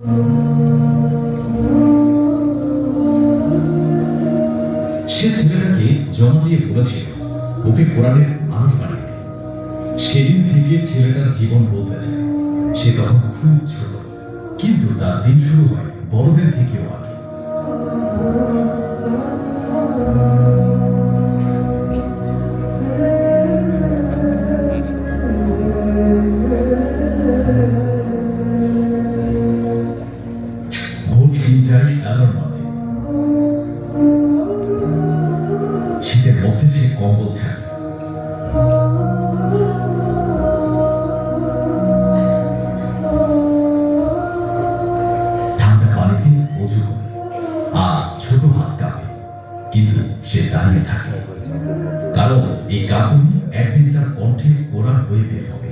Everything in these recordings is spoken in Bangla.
সে ছেলেটাকে জমা দিয়ে বলেছিল, ওকে কোরআনের মানুষ বানিয়ে সেদিন থেকে ছেলেটার জীবন যায়। সে তখন খুব ছোট, কিন্তু তার দিন শুরু হয় বড়দের থেকেও আগে। কাঁপুনি একদিন তার কণ্ঠে কোরআন হয়ে বের হবে।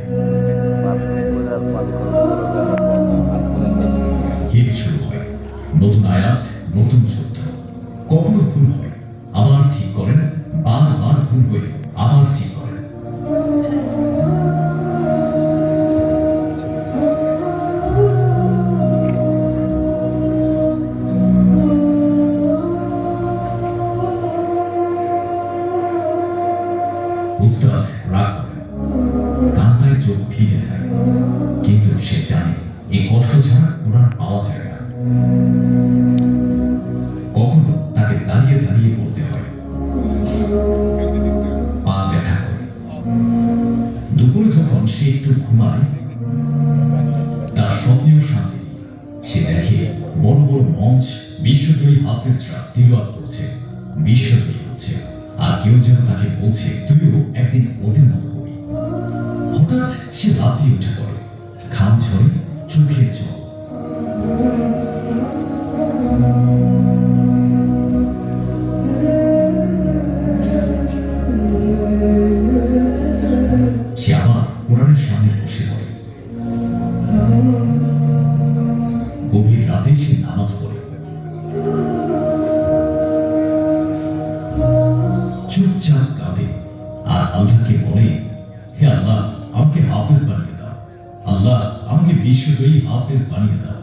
হিট শুরু হয়। নতুন আয়াত, নতুন যুদ্ধ কখনো ভুল হয়। আবার ঠিক করেন। এই কষ্ট ছাড়া কোরআন পাওয়া যায় না। কখনো তাকে দাঁড়িয়ে দাঁড়িয়ে পড়তে হয়। পা ব্যথা করে। দুপুরে যখন সে একটু ঘুমায়, তার শান্তি নেই। সে দেখে বড় বড় মঞ্চ, বিশ্বজয়ী হাফিজরা তিলওয়াত করছে, বিশ্বজয়ী হচ্ছে। আর কেউ যেন তাকে বলছে, তুইও একদিন ওদের মতো হবি। হঠাৎ সে লাভ উঠে পড়ে। ঘাম ঝরে চোখে জল। সে আবার কোরআনের সামনে বসে পড়ে। গভীর রাতে সে নামাজ পড়ে। চুপচাপ কাঁদে আর আল্লাহকে বলে, হে আল্লাহ, আমাকে হাফেজ বানিয়ে আল্লাহ আমাকে বিশ্বজয়ী হাফেজ বানিয়ে দাও।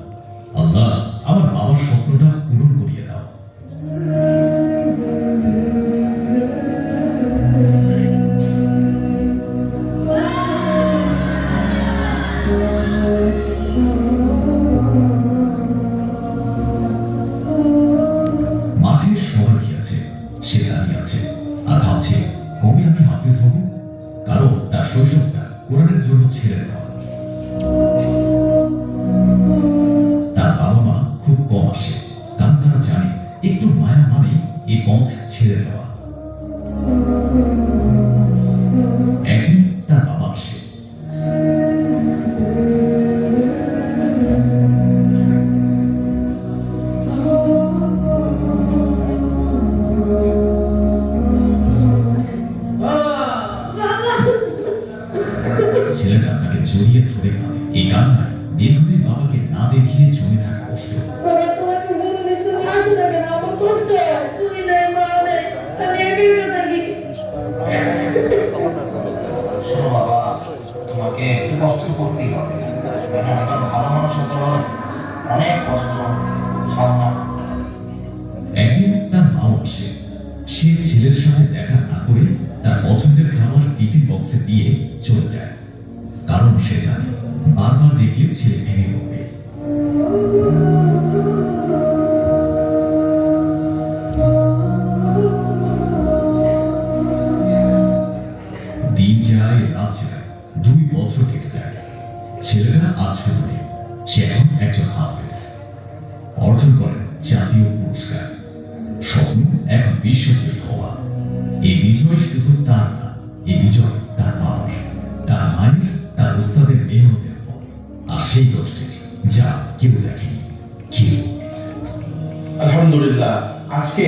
আল্লাহ, আমার বাবার স্বপ্নটা পূরণ করিয়ে দাও। আর ভাবছে, কবে আমি হাফিজ হব? কারণ তার শৈশবটা কোরআনের জন্য ছেড়ে দেওয়া। একদিন তার মাও আসে সে ছেলের সাথে দেখা না করে তার পছন্দের খাবার টিফিন বক্সে দিয়ে চলে যায়। কারণ সে জানে, বারবার দেখলে ছেলে ভেঙে পড়বে। দিন যায়, রাত যায়, দুই বছর কেটে যায়। ছেলেটা আর ছোট নেই। সে এখন একজন হাফেজ, অর্জন করেন জাতীয় পুরস্কার। স্বপ্ন এখন বিশ্বজয়ী হওয়া। এই বিজয় শুধু তার না এই বিজয় তার বাবার। তার মায়ের, তার উস্তাদের মেহনতের ফল। আর সেই কষ্টের যা কেউ দেখেনি। কেউ আলহামদুলিল্লাহ, আজকে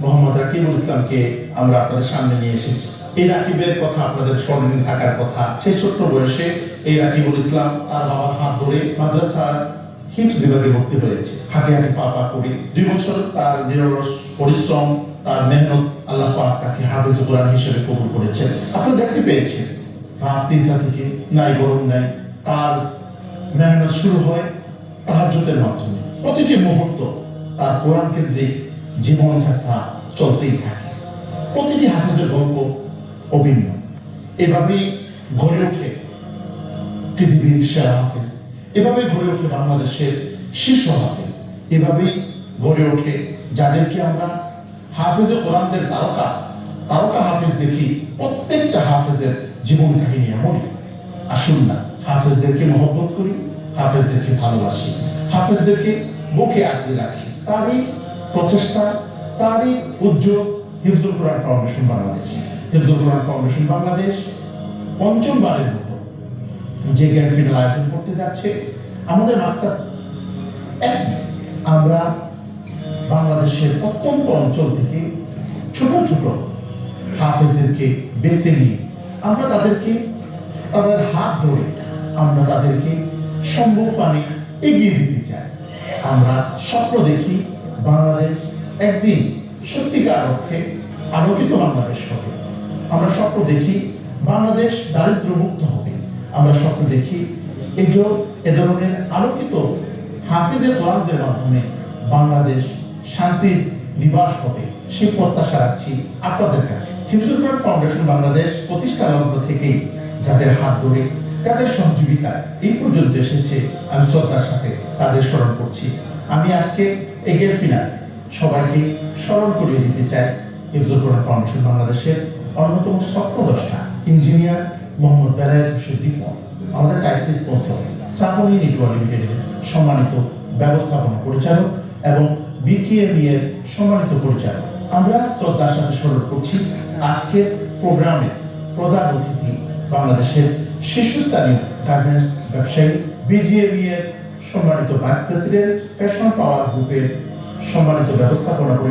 মোহাম্মদ রাকিবুল ইসলামকে আমরা আপনাদের সামনে নিয়ে এসেছি। এই রাকিবের কথা, আপনাদের স্মরণে থাকার কথা, সেই ছোট্ট বয়সে এই রাকিবুল ইসলাম তার বাবার হাত ধরে মাদ্রাসার হিফজ বিভাগে ভর্তি হয়েছে। হাঁটে হাঁটে পা পা করে। দুই বছর তার নিরলস পরিশ্রম, তার মেহনত আল্লাহ পাক তাকে হাফেজ কোরআন হিসেবে কবুল করেছেন। আপনি দেখতে পেয়েছেন, রাত তিনটা থেকে নাই, গরম নাই, তার মেহনত শুরু হয় তাহাজ্জুদের মাধ্যমে। প্রতিটি মুহূর্ত তার কোরআন কেন্দ্রিক জীবনযাত্রা চলতেই থাকে। প্রতিটি হাফেজের গল্প অভিন্ন এভাবেই গড়ে ওঠে পৃথিবীর সেরা হাফেজ। এভাবে গড়ে ওঠে বাংলাদেশের শীর্ষ হাফেজ। এভাবেই গড়ে ওঠে যাদেরকে আমরা হাফেজে কোরআনদের তারকা তারকা হাফেজ দেখি প্রত্যেকটা হাফেজের জীবন কাহিনী এমনই। আসুন না, হাফেজদেরকে মহব্বত করি, হাফেজদেরকে ভালোবাসি, হাফেজদেরকে বুকে আঁকড়ে রাখি। তারই প্রচেষ্টা, তারই উদ্যোগ হিফজুল কোরআন ফাউন্ডেশন বাংলাদেশ। হিফজুল কোরআন ফাউন্ডেশন বাংলাদেশ পঞ্চমবারের মতো যে জ্ঞান ফিনাল আয়োজন করতে যাচ্ছে। আমাদের মাস্টার এক, আমরা বাংলাদেশের প্রত্যন্ত অঞ্চল থেকে ছোট ছোট হাফেজদেরকে বেছে নিয়ে আমরা তাদেরকে, তাদের হাত ধরে আমরা তাদেরকে সম্ভব পানি এগিয়ে দিতে চাই। আমরা স্বপ্ন দেখি বাংলাদেশ একদিন সত্যিকার অর্থে আলোকিত বাংলাদেশ হবে। আমরা স্বপ্ন দেখি বাংলাদেশ দারিদ্র মুক্ত হবে। আমরা স্বপ্ন দেখি এ ধরনের আলোকিত হাফিজের কোরআনদের মাধ্যমে বাংলাদেশ শান্তির নিবাস হবে। সেই প্রত্যাশা রাখছি আপনাদের কাছে। ফাউন্ডেশন বাংলাদেশ প্রতিষ্ঠা লগ্ন থেকেই যাদের হাত ধরে তাদের সহযোগিতায় এই পর্যন্ত এসেছে, আমি শ্রদ্ধার সাথে তাদের স্মরণ করছি। আমি আজকে এগের ফিনাল। সবাইকে স্মরণ করিয়ে দিতে চাই হিফজুল কোরআন ফাউন্ডেশন বাংলাদেশের অন্যতম স্বপ্নদ্রষ্টা ইঞ্জিনিয়ার মোহাম্মদ বেলায়েত হোসেন রিপন আমাদের টাইটেল স্পন্সর শ্রাবণী নেটওয়ার্ক লিমিটেডের সম্মানিত ব্যবস্থাপনা পরিচালক এবং বিকেএমই এর সম্মানিত পরিচালক। আমরা শ্রদ্ধার সাথে স্মরণ করছি আজকের প্রোগ্রামে প্রধান অতিথি বাংলাদেশের শীর্ষস্থানীয় গার্মেন্টস ব্যবসায়ী বিজিএমই এর সম্মানিত ভাইস প্রেসিডেন্ট, ফ্যাশন পাওয়ার গ্রুপের সম্মানিত ব্যবস্থাপনা